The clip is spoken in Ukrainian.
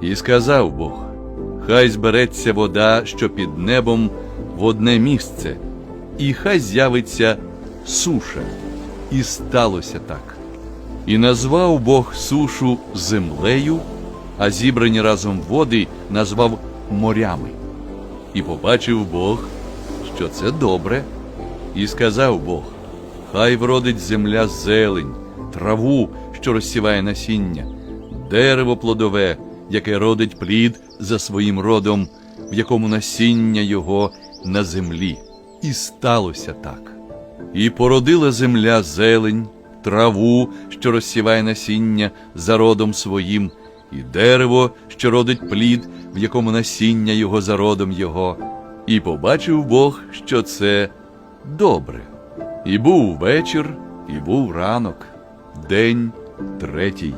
І сказав Бог: Хай збереться вода, що під небом в одне місце, і хай з'явиться суша. І сталося так. І назвав Бог сушу землею, а зібрані разом води назвав морями. І побачив Бог, що це добре, і сказав Бог: Хай вродить земля зелень, траву, що розсіває насіння, дерево плодове, яке родить плід за своїм родом, в якому насіння його на землі. І сталося так. І породила земля зелень, траву, що розсіває насіння за родом своїм, і дерево, що родить плід, в якому насіння його за родом його. І побачив Бог, що це добре. І був вечір, і був ранок, день третій.